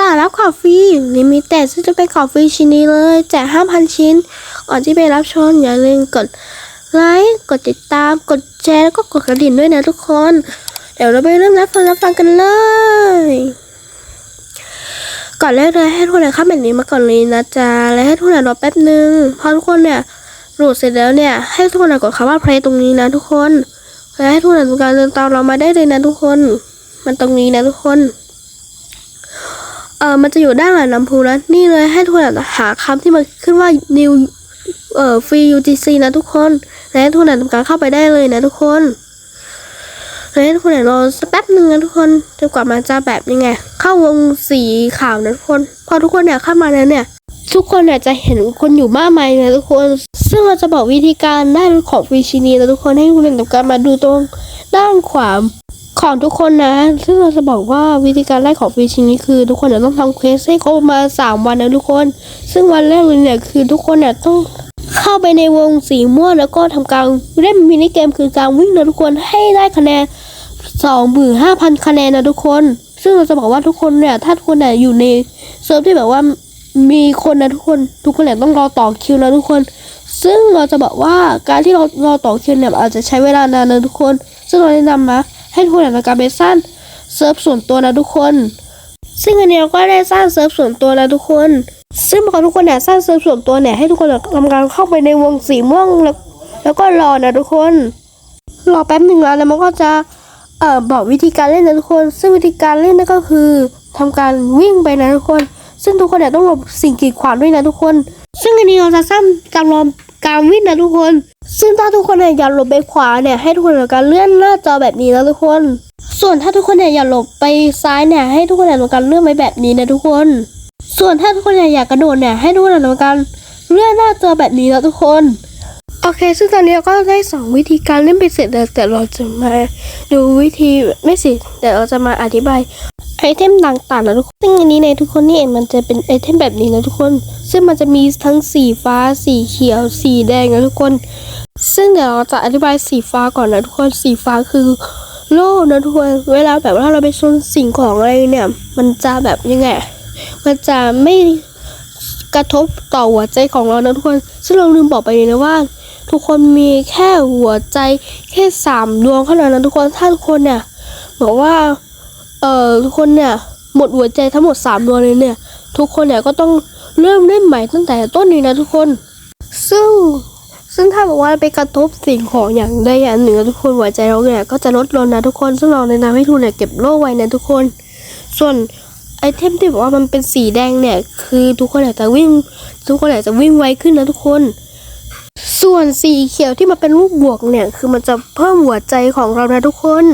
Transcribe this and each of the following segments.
สารับของฟรีลิมิเต็ดซึ่งจะเป็นของฟรีชิ้นนี้เลยแจก5,000 ชิ้น ก่อนที่ไปรับชมอย่าลืมกดไลค์กดติดตามกดแชร์แล้วก็กดกระดิ่งด้วยนะทุกคน เดี๋ยวเราไปเริ่มรับฟังรับฟังกันเลย ก่อนแรกเลยให้ทุกคนเข้าแบบนี้มาก่อนเลยนะจ๊ะและให้ทุกคนรอแป๊บนึงพอทุกคนเนี่ยโหลดเสร็จแล้วเนี่ยให้ทุกคนกดคำว่า play ตรงนี้นะทุกคนและให้ทุกคนเนี่ยทำการเดินตามเรามาได้เลยนะทุกคน มันตรงนี้นะทุกคน เออมันจะอยู่ด้านหลังน้ำพุนะนี่เลยให้ทุกคนหาคำที่มันขึ้นว่า new เอ่อ free UGC นะทุกคนและให้ทุกคนทำการเข้าไปได้เลยนะทุกคนและให้ทุกคนรอสักแป๊บหนึ่งนะทุกคนจนกว่ามันจะแบบยังไง เข้าวงสีขาวนะทุกคน พอทุกคนเนี่ยเข้ามาแล้วเนี่ย ทุกคนเนี่ยจะเห็นคนอยู่มากมายนะทุกคน ซึ่งเราจะบอกวิธีการได้ของฟรีชินีนะทุกคนให้ทุกคนทำการมาดูตรงด้านขวา ของทุกคนนะ ซึ่งเราจะบอกว่าวิธีการไล่ของฟีชิ้นนี้คือทุกคนเนี่ยต้องทำเควสให้ครบมาสามวันนะทุกคน ซึ่งวันแรกเลยเนี่ยคือทุกคนเนี่ยต้องเข้าไปในวงสีม่วงแล้วก็ทำการเล่นมินิเกมคือการวิ่งนะทุกคนให้ได้คะแนนสองหมื่นห้าพันคะแนนนะทุกคน ซึ่งเราจะบอกว่าทุกคนเนี่ยถ้าทุกคนเนี่ยอยู่ในเซิร์ฟที่แบบว่ามีคนนะทุกคนทุกคนเนี่ยต้องรอต่อคิวนะทุกคน ซึ่งเราจะบอกว่าการที่เรารอต่อคิวเนี่ยอาจจะใช้เวลานานนะทุกคน ซึ่งเราแนะนำนะ ให้ทุกคนเนี่ยทำการไปสร้างเซิร์ฟส่วนตัวนะทุกคน ซึ่งอันนี้เราก็ได้สร้างเซิร์ฟส่วนตัวนะทุกคน ซึ่งพอทุกคนเนี่ยสร้างเซิร์ฟส่วนตัวเนี่ยให้ทุกคนเนี่ยทำการเข้าไปในวงสีม่วงแล้วแล้วก็รอนะทุกคน รอแป๊บหนึ่งแล้วแล้วมันก็จะเอ่อบอกวิธีการเล่นนะทุกคน ซึ่งวิธีการเล่นนั่นก็คือทำการวิ่งไปนะทุกคน ซึ่งทุกคนเนี่ยต้องหลบสิ่งกีดขวางด้วยนะทุกคน ซึ่งอันนี้เราจะสร้างการรอารวิ่งนะทุกคน ซึ่งถ้าทุกคนเนี่ยอยากหลบไปขวาเนี่ยให้ทุกคนทำการเลื่อนหน้าจอแบบนี้นะทุกคน ส่วนถ้าทุกคนเนี่ยอยากหลบไปซ้ายเนี่ยให้ทุกคนเนี่ยทำการเลื่อนไปแบบนี้นะทุกคน ส่วนถ้าทุกคนเนี่ยอยากกระโดดเนี่ยให้ทุกคนเนี่ยทำการเลื่อนหน้าจอแบบนี้นะทุกคนโอเค ซึ่งตอนนี้เราก็ได้สองวิธีการเล่นไปเสร็จแล้วแต่เราจะมาดูวิธีไม่สิแต่เราจะมาอธิบาย ไอเทมต่างๆนะทุกคนซึ่งอันนี้ในทุกคนนี่เองมันจะเป็นไอเทมแบบนี้นะทุกคน ซึ่งมันจะมีทั้งสีฟ้า สีเขียว สีแดงนะทุกคน ซึ่งเดี๋ยวเราจะอธิบายสีฟ้าก่อนนะทุกคน สีฟ้าคือโล่นะทุกคน เวลาแบบว่าเราไปชนสิ่งของอะไรเนี่ย มันจะแบบยังไง มันจะไม่กระทบต่อหัวใจของเรานะทุกคน ซึ่งเราลืมบอกไปเลยนะว่า ทุกคนมีแค่หัวใจแค่สามดวงเท่านั้นนะทุกคน ถ้าทุกคนเนี่ยบอกว่า เอ่อทุกคนเนี่ยหมดหัวใจทั้งหมดสามดวงเลยเนี่ย ทุกคนเนี่ยก็ต้องเริ่มเล่นใหม่ตั้งแต่ต้นนี้นะทุกคน ซึ่งซึ่งถ้าบอกว่าไปกระทบสิ่งของอย่างใดอย่างหนึ่งนะทุกคนหัวใจเราเนี่ยก็จะลดลงนะทุกคนซึ่งเราแนะนำให้ทุกคนเนี่ยเก็บโล่ไว้นะทุกคน ส่วนไอเทมที่บอกว่ามันเป็นสีแดงเนี่ยคือทุกคนอยากจะวิ่ง ทุกคนอยากจะวิ่งไวขึ้นนะทุกคน ส่วนสีเขียวที่มาเป็นรูปบวกเนี่ย คือมันจะเพิ่มหัวใจของเรานะทุกคน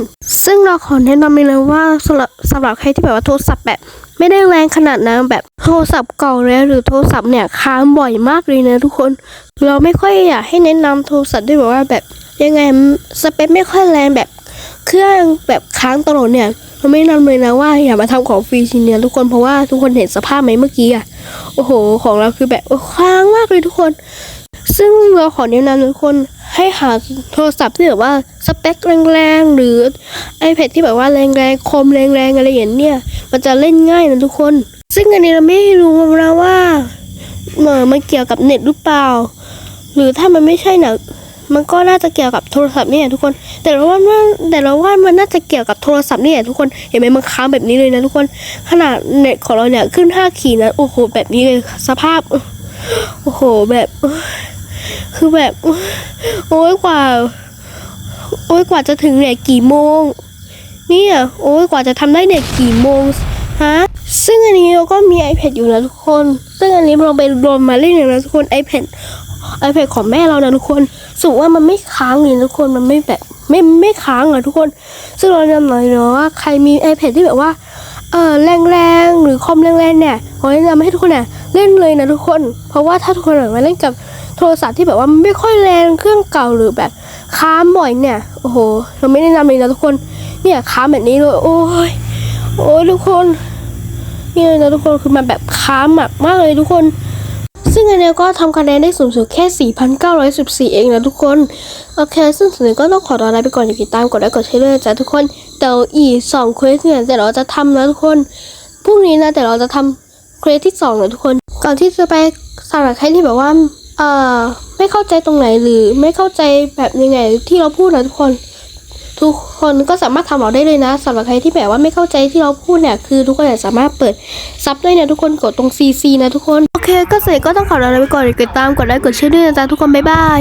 ซึ่งเราขอแนะนำเลยนะว่าสำหรับสำหรับใครที่แบบว่าโทรศัพท์แบบ ไม่ได้แรงขนาดนั้นแบบโทรศัพท์เก่าแล้วหรือโทรศัพท์เนี่ยค้างบ่อยมากเลยนะทุกคน เราไม่ค่อยอยากให้แนะนำโทรศัพท์ที่แบบว่าแบบยังไงสเปคไม่ค่อยแรงแบบเครื่องแบบค้างตลอดเนี่ยเราไม่นะนำเลยนะว่าอย่ามาทำของฟรีชิ้นเนี่ยทุกคนเพราะว่าทุกคนเห็นสภาพไหมเมื่อกี้อะโอ้โห ของเราคือแบบค้างมากเลยทุกคน ซึ่งเราขอแนะนำทุกคนให้หาโทรศัพท์ที่แบบว่าสเปคแรงๆ หรือ iPad ที่แบบว่าแรงๆ คมแรงๆ อะไรอย่างเนี้ยมันจะเล่นง่ายนะทุกคน ซึ่งอันนี้เราไม่รู้นะว่าเออมันเกี่ยวกับเน็ตหรือเปล่า หรือถ้ามันไม่ใช่นี่ยมันก็น่าจะเกี่ยวกับโทรศัพท์นี่แหละทุกคน แต่เราว่ามันแต่เราว่ามันน่าจะเกี่ยวกับโทรศัพท์นี่แหละทุกคนเห็นไหมมันค้างแบบนี้เลยนะทุกคน ขนาดเน็ตของเราเนี่ยขึ้น 5 ขีดนะโอ้โหแบบนี้เลยสภาพ โอ้โหแบบ คือแบบ โอ้ยกว่า โอ้ยกว่าจะถึงเนี่ยกี่โมง เนี่ย โอ้ยกว่าจะทำได้เนี่ยกี่โมงฮะซึ่งอันนี้เราก็มี iPad อยู่นะทุกคน ซึ่งอันนี้เราไปรวมมาเล่นนะทุกคน iPad iPad ของแม่เรานะทุกคนสูว่ามันไม่ค้างเลยนะทุกคนมันไม่แบบไม่ไม่ค้างอะทุกคน ซึ่งเราจะหน่อยเนาะว่าใครมี iPad ที่แบบว่าเออแรงๆหรือคอมแรงๆเนี่ยขอแนะนำให้ทุกคนเนี่ย เล่นเลยนะทุกคน เพราะว่าถ้าทุกคนมาเล่นกับโทรศัพท์ที่แบบว่าไม่ค่อยแรงเครื่องเก่าหรือแบบค้างบ่อยเนี่ยโอ้โหเราไม่แนะนำเลยนะทุกคนเนี่ยค้างแบบนี้เลยโอ้ยโอ้ยทุกคนนี่เลยนะทุกคนคือมันแบบค้างมากมากเลยทุกคน ซึ่งอันเนี้ยก็ทำคะแนนได้สูงสุดแค่ 4,914 เองนะทุกคนโอเคซึ่งสุดท้ายก็ต้องขอตัวลาไปก่อนอย่าติดตามกดไลค์กดแชร์ด้วยนะจ้ะทุกคนเดี๋ยวอีกสองเควสเนี่ยเดี๋ยวเราจะทำนะทุกคนพรุ่งนี้นะแต่เราจะทำ เควสที่สองนะทุกคน ก่อนที่จะไปสำหรับใครที่แบบว่าเอ่อไม่เข้าใจตรงไหนหรือไม่เข้าใจแบบยังไงที่เราพูดนะทุกคน ทุกคนก็สามารถทำเราได้เลยนะสำหรับใครที่แบบว่าไม่เข้าใจที่เราพูดเนี่ยคือทุกคนสามารถเปิดซับได้นะทุกคนกดตรง CC นะทุกคน โอเค ก็เสร็จก็ต้องขอลาไปก่อนกดติดตามกดไลค์กดแชร์ด้วยนะจ๊ะทุกคนบ๊ายบาย